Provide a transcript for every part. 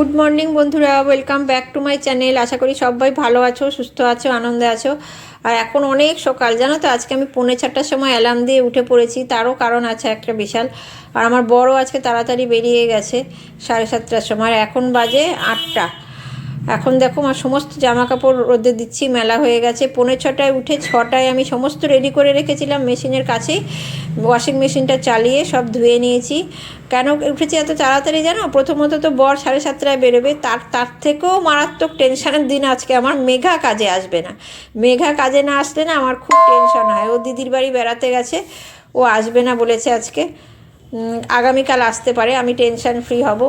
Good morning বন্ধুরা, welcome back to my channel. আশা করি সবাই ভালো আছো, সুস্থ আছো, আনন্দে আছো। আর এখন অনেক সকাল, জানো তো? আজকে আমি পৌনে চারটার সময় অ্যালার্ম দিয়ে উঠে পড়েছি। তারও কারণ আছে একটা বিশাল। আর আমার বড় আজকে তাড়াতাড়ি বেরিয়ে গেছে সাড়ে সাতটার সময়, আর এখন বাজে আটটা। এখন দেখো, আমার সমস্ত জামা কাপড় রোদে দিচ্ছি, মেলা হয়ে গেছে। পৌনে ছটায় উঠে ছটায় আমি সমস্ত রেডি করে রেখেছিলাম মেশিনের কাছেই। ওয়াশিং মেশিনটা চালিয়ে সব ধুয়ে নিয়েছি। কেন উঠেছি এত তাড়াতাড়ি জানো? প্রথমত তো বর সাড়ে সাতটায় বেরোবে, তার তার থেকেও মারাত্মক টেনশনের দিন আজকে। আমার মেঘা কাজে আসবে না। মেঘা কাজে না আসলে না আমার খুব টেনশন হয়। ও দিদির বাড়ি বেড়াতে গেছে, ও আসবে না বলেছে আজকে। আগামীকাল আসতে পারে, আমি টেনশন ফ্রি হব।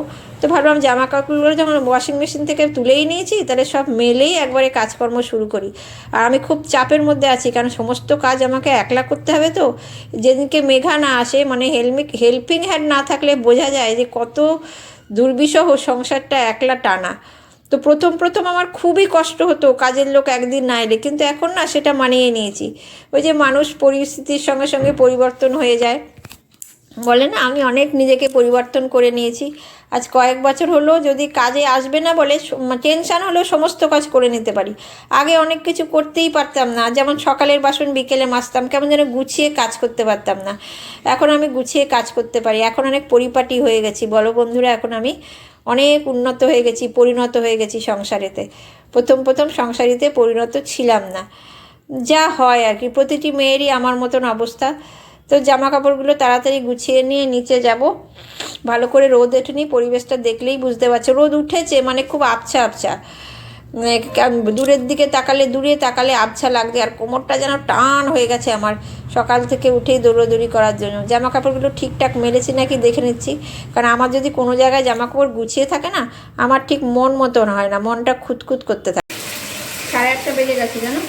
তো ভাবলাম জামা কাপড়গুলো যখন ওয়াশিং মেশিন থেকে তুলেই নিয়েছি, তাহলে সব মেলেই একবারে কাজকর্ম শুরু করি। আর আমি খুব চাপের মধ্যে আছি, কারণ সমস্ত কাজ আমাকে একলা করতে হবে তো। যেদিনকে মেঘা না আসে মানে হেলমি হেল্পিং হ্যান্ড না থাকলে বোঝা যায় যে কত দুর্বিষহ সংসারটা একলা টানা। তো প্রথম প্রথম আমার খুবই কষ্ট হতো, কাজের লোক একদিন না এলে। কিন্তু এখন না সেটা মানিয়ে নিয়েছি। ওই যে মানুষ পরিস্থিতির সঙ্গে সঙ্গে পরিবর্তন হয়ে যায়। বলে না, আমি অনেক নিজেকে পরিবর্তন করে নিয়েছি। আজ কয়েক বছর হলো যদি কাজে আসবে না বলে টেনশান হলেও সমস্ত কাজ করে নিতে পারি। আগে অনেক কিছু করতেই পারতাম না, যেমন সকালের বাসন বিকেলে মাজতাম, কেমন যেন গুছিয়ে কাজ করতে পারতাম না। এখন আমি গুছিয়ে কাজ করতে পারি, এখন অনেক পরিপাটি হয়ে গেছি। বলো বন্ধুরা, এখন আমি অনেক উন্নত হয়ে গেছি, পরিণত হয়ে গেছি সংসারেতে। প্রথম প্রথম সংসারিতে পরিণত ছিলাম না। যা হয় আর কি, প্রতিটি মেয়েরই আমার মতন অবস্থা। তো জামা কাপড়গুলো তাড়াতাড়ি গুছিয়ে নিয়ে নিচে যাব। ভালো করে রোদ ওঠেনি, পরিবেশটা দেখলেই বুঝতে পারছ। রোদ উঠেছে মানে খুব আবছা আবছা। দূরের দিকে তাকালে দূরে, তাকালে আবছা লাগছে আর কোমরটা যেন টান হয়ে গেছে আমার সকাল থেকে উঠেই দৌড়োদৌড়ি করার জন্য। জামা কাপড়গুলো ঠিকঠাক মেলেছি নাকি দেখে নিচ্ছি। কারণ আমার যদি কোনো জায়গায় জামা কাপড় গুছিয়ে থাকে না, আমার ঠিক মন মতন হয় না। মনটা খুঁতখুত করতে থাকে। সাড়ে আটটা বেজে গেছে জানো?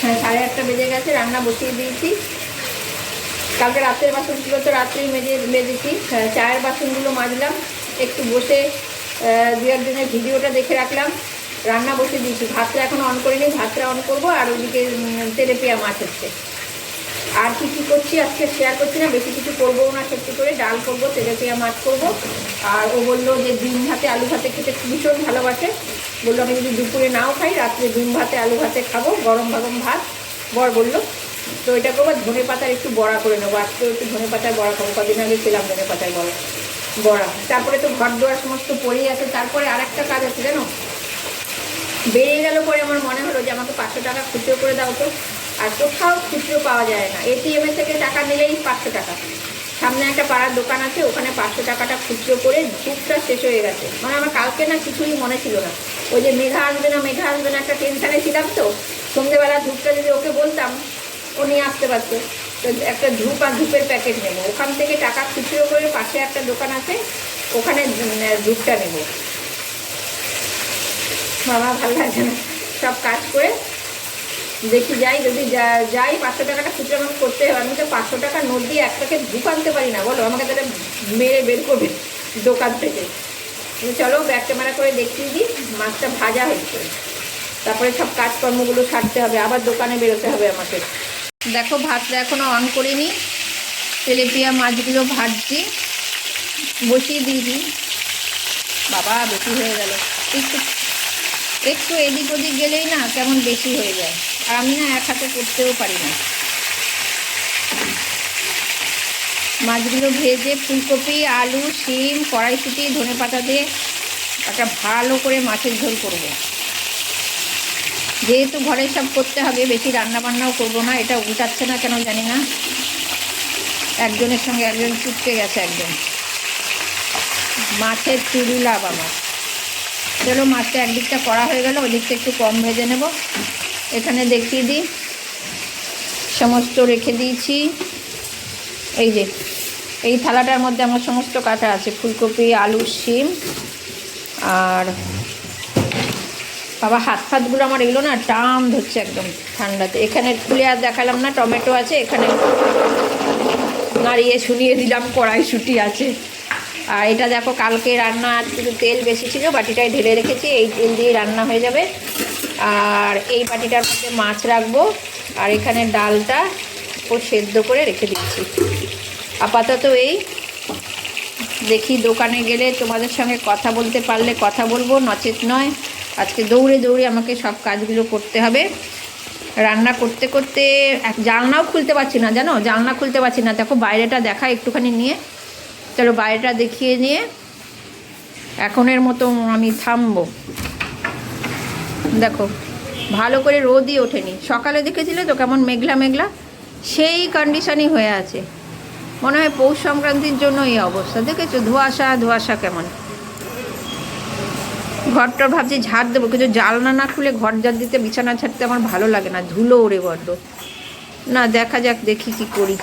হ্যাঁ সাড়ে আটটা বেজে গেছে, রান্না বসিয়ে দিয়েছি। কালকে রাতের বাসনগুলো তো রাত্রেই মেজে মেজেছি। চায়ের বাসনগুলো মাজলাম। একটু বসে দু একদিনের ভিডিওটা দেখে রাখলাম। রান্না বসে দিয়েছি। ভাতটা এখন অন করিনি। ভাতটা অন করব আর ওদিকে তেলেপিয়া মাছ হচ্ছে। আর কি কী করছি আজকে শেয়ার করছি না, বেশি কিছু করব না, সত্যি করে। ডাল করব তেলেপিয়া মাছ করব। আর ও বলল যে ডিম ভাতে আলু ভাতে খেতে ভীষণ ভালোবাসে। বলল আমি যদি দুপুরে নাও খাই, রাত্রে ডিম ভাতে, আলু ভাতে খাব, গরম গরম ভাত। বর বলল তো এটা করব, ধনে পাতার একটু বড়া করে নেব। আজকে একটু ধনে পাতার বড়া খাব, কদিন আগে ছিলাম ধনে পাতার বড়া বড়া। তারপরে তো ঘর দোয়ার সমস্ত পড়েই আছে, তারপরে আরেকটা কাজ আছে, জানো? বেরিয়ে গেল পরে আমার মনে হলো যে আমাকে পাঁচশো টাকা খুচরো করে দাও তো, আর কোথাও খুচরো পাওয়া যায় না। এটিএমে থেকে টাকা নিলেই পাঁচশো টাকা। সামনে একটা পাড়ার দোকান আছে, ওখানে পাঁচশো টাকাটা খুচরো করে ধূপটা শেষ হয়ে গেছে। মানে আমার কালকে না কিছুই মনে ছিল না। ওই যে মেঘা আসবে না, মেঘা আসবে না, একটা টেনশানে ছিলাম তো। সন্ধ্যেবেলা ধূপটা যদি ওকে বলতাম ও নিয়ে আসতে পারতো তো একটা ধূপ আর ধূপের প্যাকেট নেব। ওখান থেকে টাকা খুচরো করে পাশে একটা দোকান আছে, ওখানে ধূপটা নেব। বাবা, ভালো লাগছে না। সব কাজ করে দেখি যাই, যদি যাই পাঁচশো টাকাটা খুচরো আমাকে করতে হবে আমি তো পাঁচশো টাকা নোট দিয়ে এক প্যাকেট ধূপ আনতে পারি না, বলো? আমাকে তাহলে মেরে বের করবে দোকান থেকে। চলো ব্যাক ক্যামেরা করে দেখিয়ে দিই, মাছটা ভাজা হচ্ছে তারপরে সব কাজকর্মগুলো সারতে হবে, আবার দোকানে বেরোতে হবে আমাকে। দেখো ভাতটা এখনও অন করিনি। তেলেপিয়া মাছগুলো ভাজছি। বসিয়ে দিয়েছি বাবা, বেশি হয়ে গেল। একটু একটু এদিক ওদিক গেলেই না কেমন বেশি হয়ে যায়। আর আমি না এক হাতে করতেও পারি না। মাছগুলো ভেজে ফুলকপি, আলু, শিম, কড়াইশুটি ধনে পাতা দিয়ে একটা ভালো করে মাছের ঝোল করব। যেহেতু ঘরে সব করতে হবে, বেশি রান্না বান্নাও করব না, এটা উল্টাচ্ছে না কেন জানি না। একজনের সঙ্গে একজন চুপকে গেছে একজন। মাছের চুরি লাভ আমার। চলো মাছটা একদিকটা করা হয়ে গেল ওদিকটা একটু কম ভেজে নেব। এখানে দেখিয়ে দিই। সমস্ত রেখে দিয়েছি। এই যে, এই থালাটার মধ্যে আমার সমস্ত কাটা আছে, ফুলকপি, আলু, শিম, আর বাবা হাত ফাতগুলো আমার এগুলো না টাম ধরছে একদম ঠান্ডাতে। এখানে খুলে আর দেখালাম না, টমেটো আছে, এখানে নাড়িয়ে শুনিয়ে দিলাম, কড়াইশুটি আছে। আর এটা দেখো, কালকে রান্না তেল বেশি ছিল, বাটিটায় ঢেলে রেখেছি, এই তেল দিয়ে রান্না হয়ে যাবে। আর এই বাটিটার মধ্যে মাছ রাখব, আর এখানে ডালটা ও সেদ্ধ করে রেখে দিচ্ছি। আপাতত এই দেখি দোকানে গেলে তোমাদের সঙ্গে কথা বলতে পারলে কথা বলব, নচেত নয়। আজকে দৌড়ে দৌড়ে আমাকে সব কাজগুলো করতে হবে। রান্না করতে করতে জানলাও খুলতে পারছি না, জানো? জানলা খুলতে পারছি না। দেখো বাইরেটা দেখা একটুখানি নিয়ে। চলো বাইরেটা দেখিয়ে নিয়ে এখনের মতো আমি থামবো। দেখো, ভালো করে রোদই ওঠেনি। সকালে দেখেছিলে তো কেমন মেঘলা মেঘলা? সেই কন্ডিশনই হয়ে আছে। মনে হয় পৌষ সংক্রান্তির জন্য এই অবস্থা। দেখেছ? ধোয়াশা, ধোঁয়াশা কেমন? ঘরটার ভাবছি ঝাড় দেবো, কিন্তু জালনা না খুলে ঘর ঝাড় দিতে, বিছানা ছাড়তে আমার ভালো লাগে না। ধুলো ওড়ে বড্ড। না, দেখা যাক, দেখি কি করি।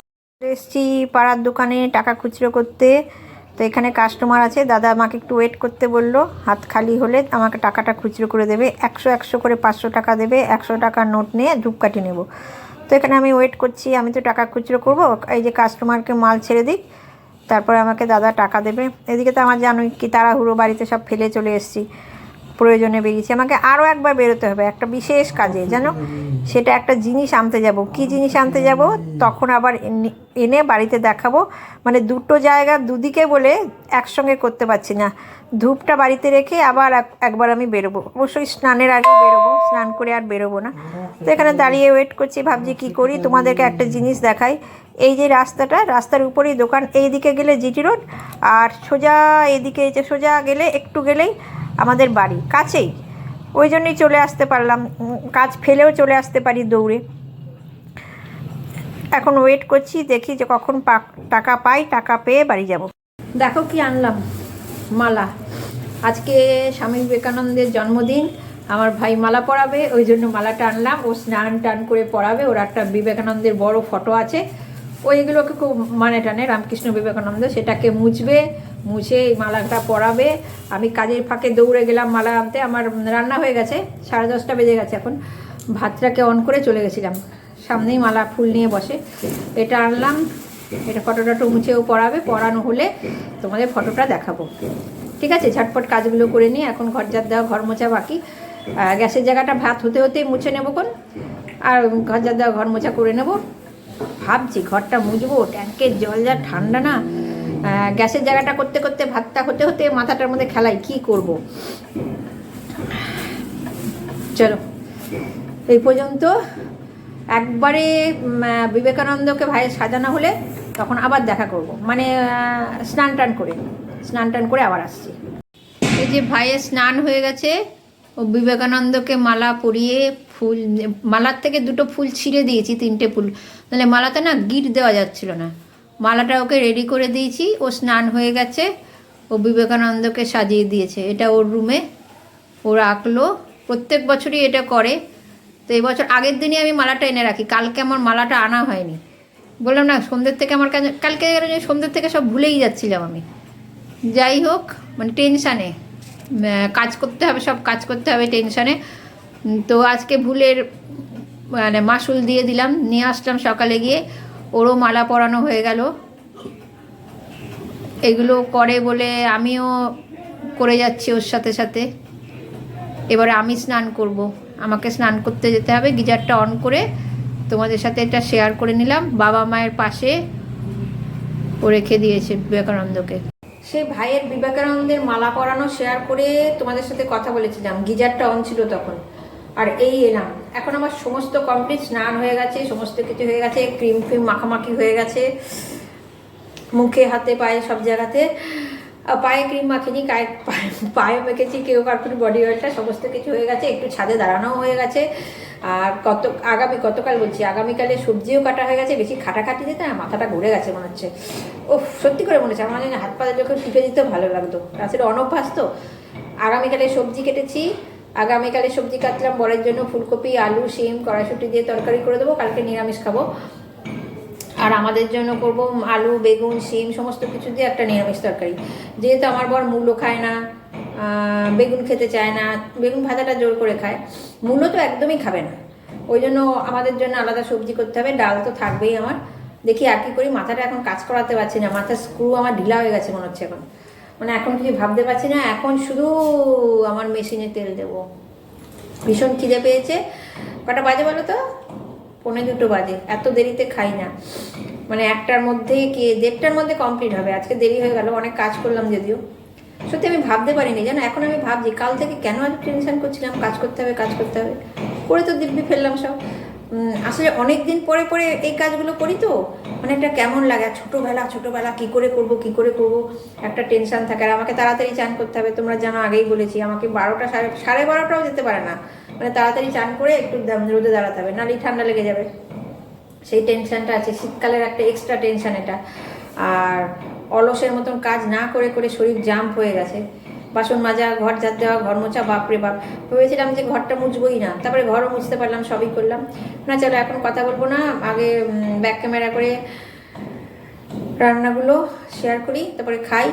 এসছি পাড়ার দোকানে টাকা খুচরো করতে। তো এখানে কাস্টমার আছে, দাদা আমাকে একটু ওয়েট করতে বলল। হাত খালি হলে আমাকে টাকাটা খুচরো করে দেবে। একশো একশো করে পাঁচশো টাকা দেবে, একশো টাকার নোট নিয়ে ধূপকাঠি নেব। তো এখানে আমি ওয়েট করছি, আমি তো টাকা খুচরো করব, এই যে কাস্টমারকে মাল ছেড়ে দিই তারপরে আমাকে দাদা টাকা দেবে। এদিকে তো আমার জানোই কি তাড়াহুড়ো, বাড়িতে সব ফেলে চলে এসেছি। প্রয়োজনে বেরিয়েছি। আমাকে আরও একবার বেরোতে হবে একটা বিশেষ কাজে, যেন সেটা একটা জিনিস আনতে যাব। কি জিনিস আনতে যাব? তখন আবার এনে- বাড়িতে দেখাবো। মানে দুটো জায়গা দুদিকে বলে একসঙ্গে করতে পারছি না। ধূপটা বাড়িতে রেখে আবার এক- একবার আমি বেরোবো। অবশ্যই স্নানের আগে বেরোবো, স্নান করে আর বেরোবো না। তো এখানে দাঁড়িয়ে ওয়েট করছি, ভাবছি কি করি? তোমাদেরকে একটা জিনিস দেখাই। এই যে রাস্তাটা, রাস্তার উপরেই দোকান এই দিকে গেলে জিটি রোড, আর সোজা এদিকে যে সোজা গেলে, একটু গেলেই আমাদের বাড়ি, কাছেই। ওই জন্যই চলে আসতে পারলাম। কাজ ফেলেও চলে আসতে পারি দৌড়ে। এখন ওয়েট করছি, দেখি যে কখন টাকা পাই, টাকা পেয়ে বাড়ি যাব। দেখো কি আনলাম। মালা। আজকে স্বামী বিবেকানন্দের জন্মদিন। আমার ভাই মালা পরাবে, ওই জন্য মালাটা আনলাম। ও স্নান টান করে পরাবে। ওর একটা বিবেকানন্দের বড় ফটো আছে। ওইগুলোকে খুব মানে টানে রামকৃষ্ণ বিবেকানন্দ। সেটাকে মুছবে মুছে এই মালাটা পরাবে। আমি কাজের ফাঁকে দৌড়ে গেলাম মালা আনতে। আমার রান্না হয়ে গেছে, সাড়ে দশটা বেজে গেছে এখন। ভাতটাকে অন করে চলে গেছিলাম। সামনেই মালা ফুল নিয়ে বসে। এটা আনলাম, এটা ফটোটা একটু মুছেও পড়াবে পড়ানো হলে তোমাদের ফটোটা দেখাবো। ঠিক আছে, ঝটপট কাজগুলো করে নিয়ে এখন ঘর যার দেওয়া, ঘর মোছা বাকি। গ্যাসের জায়গাটা ভাত হতে হতেই মুছে নেব কোন আর ঘর যার দেওয়া, ঘর মোছা করে নেব। ভাবছি ঘরটা মুছবো, ট্যাঙ্কের জল যা ঠান্ডা না। গ্যাসের জায়গাটা করতে করতে, ভাতটা হতে হতে মাথাটার মধ্যে খেলাই, কি করব? চলো। এই পর্যন্ত একবারে বিবেকানন্দকে ভাইয়ের সাজানো হলে তখন আবার দেখা করব। মানে স্নান টান করে, স্নান টান করে আবার আসছি। এই যে ভাইয়ের স্নান হয়ে গেছে, ও বিবেকানন্দকে মালা পরিয়ে ফুল, মালার থেকে দুটো ফুল ছিঁড়ে দিয়েছি, তিনটে ফুল। নাহলে মালাতে না গিট দেওয়া যাচ্ছিল না। মালাটা ওকে রেডি করে দিয়েছি। ও স্নান হয়ে গেছে। ও বিবেকানন্দকে সাজিয়ে দিয়েছে। এটা ওর রুমে ও রাখল। প্রত্যেক বছরই এটা করে। তো এই বছর আগের দিনই আমি মালাটা এনে রাখি। কালকে আমার মালাটা আনা হয়নি। বললাম, না, সন্ধ্যের থেকে আমার কাছে কালকে সন্ধ্যের থেকে সব ভুলেই যাচ্ছিলাম আমি। যাই হোক মানে টেনশানে কাজ করতে হবে, সব কাজ করতে হবে টেনশানে তো আজকে ভুলের মানে মাসুল দিয়ে দিলাম। নিয়ে আসলাম সকালে গিয়ে। ওরও মালা পরানো হয়ে গেল। এগুলো করে বলে আমিও করে যাচ্ছি ওর সাথে সাথে। এবারে আমি স্নান করব। আমাকে স্নান করতে যেতে হবে। গিজারটা অন করে তোমাদের সাথে এটা শেয়ার করে নিলাম। বাবা মায়ের পাশে ও রেখে দিয়েছে বিবেকানন্দকে। সেই ভাইয়ের বিবেকানন্দের মালা পরানো শেয়ার করে তোমাদের সাথে কথা বলেছিলাম। গিজারটা অন ছিল তখন। আর এই এলাম। এখন আমার সমস্ত কমপ্লিট স্নান হয়ে গেছে, সমস্ত কিছু হয়ে গেছে, ক্রিম ফ্রিম মাখামাখি হয়ে গেছে, মুখে হাতে পায়ে সব জায়গাতে। পায়ে ক্রিম মাখিনি গায়ে পায়ে- পায়ে মেখেছি, কেউ কার্পুর বডি অয়েলটা সমস্ত কিছু হয়ে গেছে, একটু ছাদে দাঁড়ানোও হয়ে গেছে। আর কত আগামী গতকাল বলছি, আগামীকালে সবজিও কাটা হয়ে গেছে, বেশি খাটাখাটি যেতে না, মাথাটা ঘুরে গেছে মনে হচ্ছে। ও সত্যি করে মনে হচ্ছে, আমার জানি হাত পাতে যখন টিপে দিতেও ভালো লাগতো। রাতের অনভ্যাস তো। আগামীকালে সবজি কেটেছি আগামীকালে সবজি কাটলাম বরের জন্য ফুলকপি, আলু, শিম, কড়াইশুটি দিয়ে তরকারি করে দেবো, কালকে নিরামিষ খাব। আর আমাদের জন্য করব আলু, বেগুন, শিম, সমস্ত কিছু দিয়ে একটা নিরামিষ তরকারি। যেহেতু আমার বর মূলো খায় না বেগুন খেতে চায় না, বেগুন ভাজাটা জোর করে খায়, মূলো তো একদমই খাবে না। ওই জন্য আমাদের জন্য আলাদা সবজি করতে হবে, ডাল তো থাকবেই আমার। দেখি আর কি করি, মাথাটা এখন কাজ করাতে পারছি না, মাথার স্ক্রু আমার ঢিলা হয়ে গেছে মনে হচ্ছে এখন। মানে এখন কিছু ভাবতে পারছি না, এখন শুধু আমার মেশিনে তেল দেবো। ভীষণ খিদে পেয়েছে। কটা বাজে বলো তো? পৌনে দুটো বাজে, এত দেরিতে খাই না। মানে একটার মধ্যে কি, দেড়টার মধ্যে কমপ্লিট হবে, আজকে দেরি হয়ে গেল, অনেক কাজ করলাম যদিও। সত্যি আমি ভাবতে পারিনি, জানো, এখন আমি ভাবছি, কাল থেকে কেন এত টেনশন করছিলাম, কাজ করতে হবে, কাজ করতে হবে, করে তো দিব্যি ফেললাম সব। আসলে অনেক দিন পরে পরে এই কাজগুলো করি তো মানে একটা কেমন লাগে ছোটোবেলা ছোটোবেলা কী করে করব, কী করে করব, একটা টেনশন থাকে। আর আমাকে তাড়াতাড়ি চান করতে হবে, তোমরা জানো আগেই বলেছি, আমাকে বারোটা সাড়ে সাড়ে বারোটাও যেতে পারে না। মানে তাড়াতাড়ি চান করে একটু রোদে দাঁড়াতে হবে নাহলেই ঠান্ডা লেগে যাবে। সেই টেনশানটা আছে, শীতকালের একটা এক্সট্রা টেনশান এটা। আর অলসের মতন কাজ না করে করে শরীর জাম্প হয়ে গেছে। বাসন মাজা, ঘর ঝাড় দেওয়া, ঘর মোছা, বাপরে বাপ। ভেবেছিলাম যে ঘরটা মুছবই না। তারপরে ঘরও মুছতে পারলাম, সবই করলাম। না, চলো, এখন কথা বলব না। আগে ব্যাক ক্যামেরা করে রান্নাগুলো শেয়ার করি, তারপরে খাই।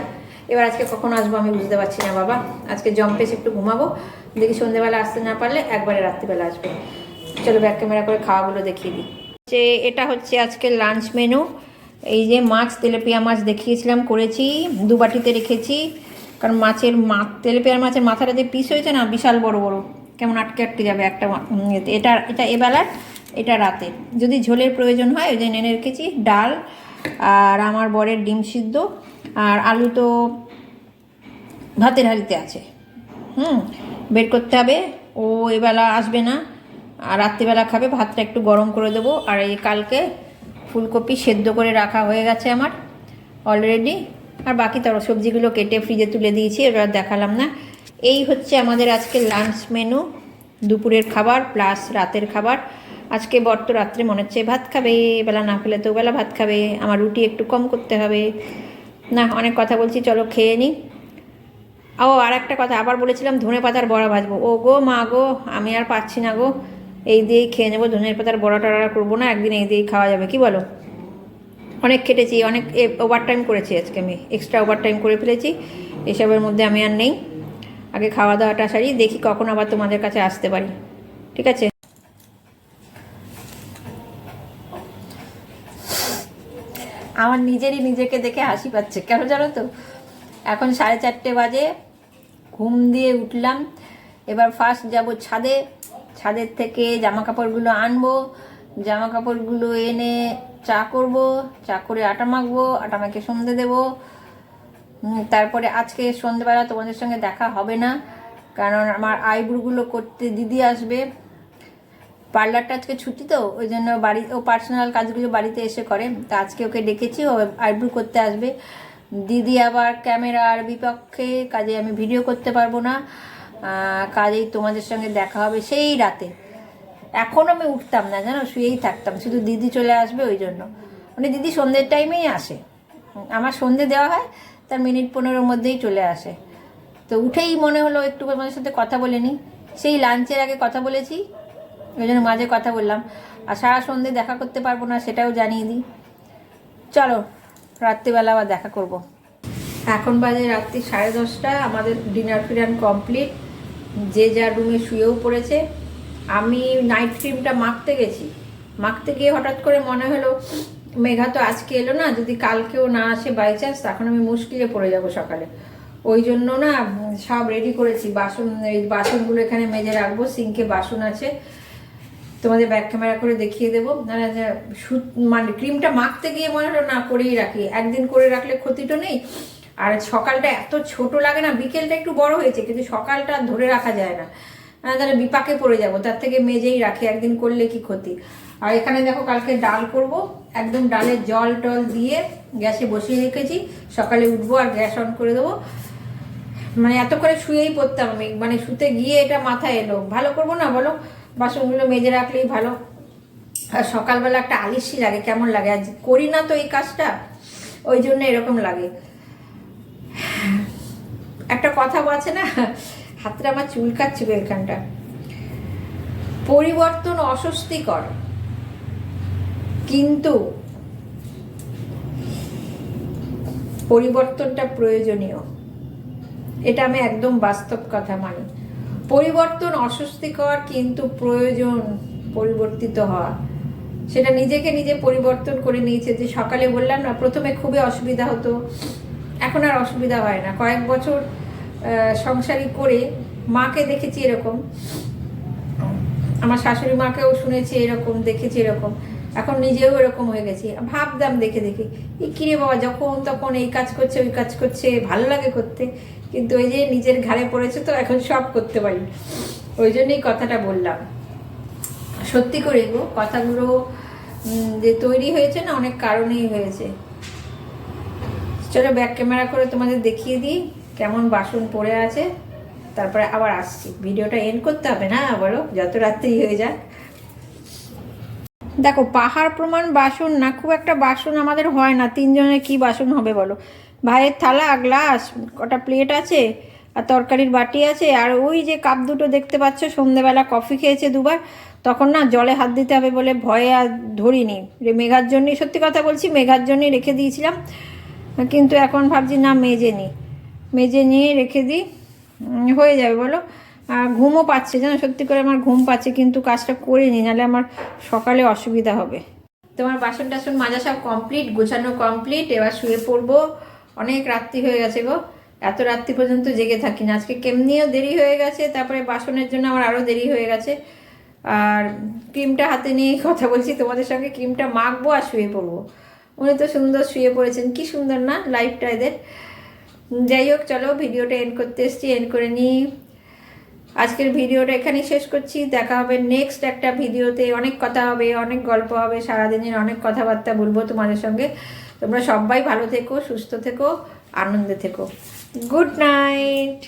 এবার আজকে কখন আসব আমি বুঝতে পারছি না, বাবা। আজকে জম্পেস একটু ঘুমাবো। দেখি সন্ধ্যেবেলা আসতে না পারলে একবারে রাত্রিবেলা আসবে। চলো ব্যাক ক্যামেরা করে খাওয়াগুলো দেখিয়ে দিই। যে, এটা হচ্ছে আজকে লাঞ্চ মেনু এই যে, মাছ, তেলেপিয়া মাছ দেখিয়েছিলাম, করেছি। দু বাটিতে রেখেছি। কারণ মাছের মা তেলেপিয়ার মাছের মাথাটা যে পিস হয়েছে না, বিশাল বড় বড়, কেমন আটকে আটকে যাবে একটা। এটা এটা এবেলার এটা রাতে। যদি ঝোলের প্রয়োজন হয়, ওই যে নেনে রেখেছি, ডাল আর আমার বরের ডিম সিদ্ধ আর আলু তো ভাতের হাঁড়িতে আছে। হুম, বের করতে হবে, ও এবেলা আসবে না আর রাত্রিবেলা খাবে, ভাতটা একটু গরম করে দেবো। আর এই কালকে ফুলকপি সেদ্ধ করে রাখা হয়ে গেছে আমার অলরেডি আর বাকি তো সবজিগুলো কেটে ফ্রিজে তুলে দিয়েছি, এবার দেখালাম না। এই হচ্ছে আমাদের আজকে লাঞ্চ মেনু দুপুরের খাবার প্লাস রাতের খাবার। আজকে বর্ত রাত্রে মনে হচ্ছে ভাত খাবে, বেলা না খেলে তো বেলা ভাত খাবে, আমার রুটি একটু কম করতে হবে। না, অনেক কথা বলছি, চলো খেয়ে নিই ও, আর একটা কথা, আবার বলেছিলাম ধনে পাতার বড়া ভাজবো। ও গো মা গো, আমি আর পাচ্ছি না গো। এই দিয়েই খেয়ে নেব ধনের পাতার বড়া টড়া করব না, একদিন এই দিয়েই খাওয়া যাবে, কি বলো? অনেক খেটেছি, অনেক ওভার টাইম করেছি আজকে আমি। এক্সট্রা ওভার টাইম করে ফেলেছি, এসবের মধ্যে আমি আর নেই। আগে খাওয়া দাওয়াটা সারি, দেখি কখন আবার তোমাদের কাছে আসতে পারি। ঠিক আছে? আমার নিজেরই নিজেকে দেখে হাসি পাচ্ছে। কেন জানো তো? এখন সাড়ে চারটে বাজে, ঘুম দিয়ে উঠলাম। এবার ফার্স্ট যাব ছাদে। ছাদের থেকে জামা কাপড়গুলো আনব। জামা কাপড়গুলো এনে চা করব, চা করে আটা মাখবো, আটা মাখে সন্ধে দেবো। তারপরে আজকে সন্ধেবেলা তোমাদের সঙ্গে দেখা হবে না, কারণ আমার আইব্রুগুলো করতে দিদি আসবে। পার্লারটা আজকে ছুটি তো, ওই জন্য বাড়ি, ও পার্সোনাল কাজগুলো বাড়িতে এসে করে, তা আজকে ওকে ডেকেছি, ও আইব্রু করতে আসবে। দিদি আবার ক্যামেরার বিপক্ষে কাজে আমি ভিডিও করতে পারব না কাজেই তোমাদের সঙ্গে দেখা হবে সেই রাতে। এখন আমি উঠতাম না, জানো? শুয়েই থাকতাম। শুধু দিদি চলে আসবে ওই জন্য। মানে দিদি সন্ধ্যের টাইমেই আসে। আমার সন্ধে দেওয়া হয়, তার মিনিট পনেরোর মধ্যেই চলে আসে। তো উঠেই মনে হলো একটু তোমাদের সাথে কথা বলে নিই। সেই লাঞ্চের আগে কথা বলেছি, ওই জন্য মাঝে কথা বললাম। আর সারা সন্ধে দেখা করতে পারব না, সেটাও জানিয়ে দিই। চলো, রাত্রিবেলা আবার দেখা করব। এখন বাজে রাত্রি সাড়ে দশটা, আমাদের ডিনার ফিনার কমপ্লিট। যে যার রুমে শুয়েও পড়েছে আমি নাইট ক্রিমটা মাখতে গেছি। মাখতে গিয়ে হঠাৎ করে মনে হলো, মেঘা তো আজকে এলো না, যদি কালকেও না আসে বাই চান্স তখন আমি মুশকিলে পড়ে যাব সকালে। ওই জন্য না, সব রেডি করেছি। বাসন, এই বাসনগুলো এখানে মেজে রাখব সিঙ্কে বাসন আছে। তোমাদের ব্যাক ক্যামেরা করে দেখিয়ে দেবো। মানে ক্রিমটা মাখতে গিয়ে মনে হলো, না, করেই রাখি। একদিন করে রাখলে ক্ষতি তো নেই। আর সকালটা এত ছোট লাগে না, বিকেলটা একটু বড় হয়েছে, কিন্তু সকালটা ধরে রাখা যায় না। তাহলে বিপাকে পড়ে যাব। তার থেকে মেজেই রাখি, একদিন করলে কি ক্ষতি? আর এখানে দেখো, কালকে ডাল করব। একদম ডালের জল টল দিয়ে গ্যাসে বসিয়ে রেখেছি। সকালে উঠবো আর গ্যাস অন করে দেবো। মানে এত করে শুয়েই পড়তাম আমি। মানে শুতে গিয়ে এটা মাথায় এলো। ভালো করব না বলো? বাসনগুলো মেজে রাখলেই ভালো। আর সকালবেলা একটা আলিসি লাগে, কেমন লাগে? আজ করি না তো এই কাজটা? ওই জন্য এরকম লাগে। একটা কথা আছে না? হাতটা আমার চুলকাচ্ছিল এখানটা। পরিবর্তন অস্বস্তিকর। কিন্তু পরিবর্তনটা প্রয়োজনীয়। এটা আমি একদম বাস্তব কথা মানি। পরিবর্তন অস্বস্তিকর কিন্তু প্রয়োজন পরিবর্তিত হওয়া। সেটা নিজেকে নিজে পরিবর্তন করে নিয়েছে। যে সকালে বললাম না, প্রথমে খুবই অসুবিধা হতো। এখন আর অসুবিধা হয় না। কয়েক বছর সংসারী করে মাকে দেখেছি এরকম। আমার শাশুড়ি মাকেও শুনেছি এরকম, দেখেছি এরকম। এখন নিজেও এরকম হয়ে গেছি। ভাবতাম দেখে দেখে এই কিরে বাবা, যখন তখন এই কাজ করছে, ওই কাজ করছে, ভালো লাগে করতে। কিন্তু ওই যে নিজের ঘাড়ে পড়েছে তো, এখন সব করতে পারি। ওই জন্যই কথাটা বললাম। সত্যি করে গো, কথাগুলো যে তৈরি হয়েছে না, অনেক কারণেই হয়েছে। চলো, ব্যাক ক্যামেরা করে তোমাদের দেখিয়ে দিই। কেমন বাসন পড়ে আছে, তারপরে আবার আসছি। ভিডিওটা এন্ড করতে হবে না বলো যত রাত্রি হয়ে যাক। দেখো, পাহাড় প্রমাণ বাসন না, খুব একটা বাসন আমাদের হয় না। তিনজনের কি বাসন হবে বলো? ভাইয়ের থালা, গ্লাস, কটা প্লেট আছে, আর তরকারির বাটি আছে, আর ওই যে কাপ দুটো দেখতে পাচ্ছ, সন্ধেবেলা কফি খেয়েছে দুবার, তখন না জলে হাত দিতে হবে বলে ভয়ে আর ধরিনি। মেঘার জন্যই, সত্যি কথা বলছি, মেঘার জন্যই রেখে দিয়েছিলাম, কিন্তু এখন ভাবছি না, মেজে নিই মেজে নিয়ে রেখে দিই। হয়ে যাবে, বলো? আর ঘুমও পাচ্ছে, জানো? সত্যি করে আমার ঘুম পাচ্ছে, কিন্তু কাজটা করে নিই, নাহলে আমার সকালে অসুবিধা হবে। তোমার বাসন টাসন মাজা সব কমপ্লিট গোছানো কমপ্লিট এবার শুয়ে পড়ব। অনেক রাত্রি হয়ে গেছে গো। এত রাত্রি পর্যন্ত জেগে থাকি না। আজকে কেমনিও দেরি হয়ে গেছে, তারপরে বাসনের জন্য আমার আরও দেরি হয়ে গেছে। আর ক্রিমটা হাতে নিয়ে কথা বলছি, তোমাদের সঙ্গে ক্রিমটা মাখবো আর শুয়ে পড়ব। উনি তো সুন্দর শুয়ে পড়েছেন, কি সুন্দর না লাইফটা এদের। যাই হোক চলো ভিডিওটা এন্ড করতে এসছি এন্ড করে নিই। আজকের ভিডিওটা এখানেই শেষ করছি। দেখা হবে নেক্সট একটা ভিডিওতে। অনেক কথা হবে, অনেক গল্প হবে, সারাদিনের অনেক কথাবার্তা বলব তোমাদের সঙ্গে। তোমরা সবাই ভালো থেকো, সুস্থ থেকো, আনন্দে থেকো। Good night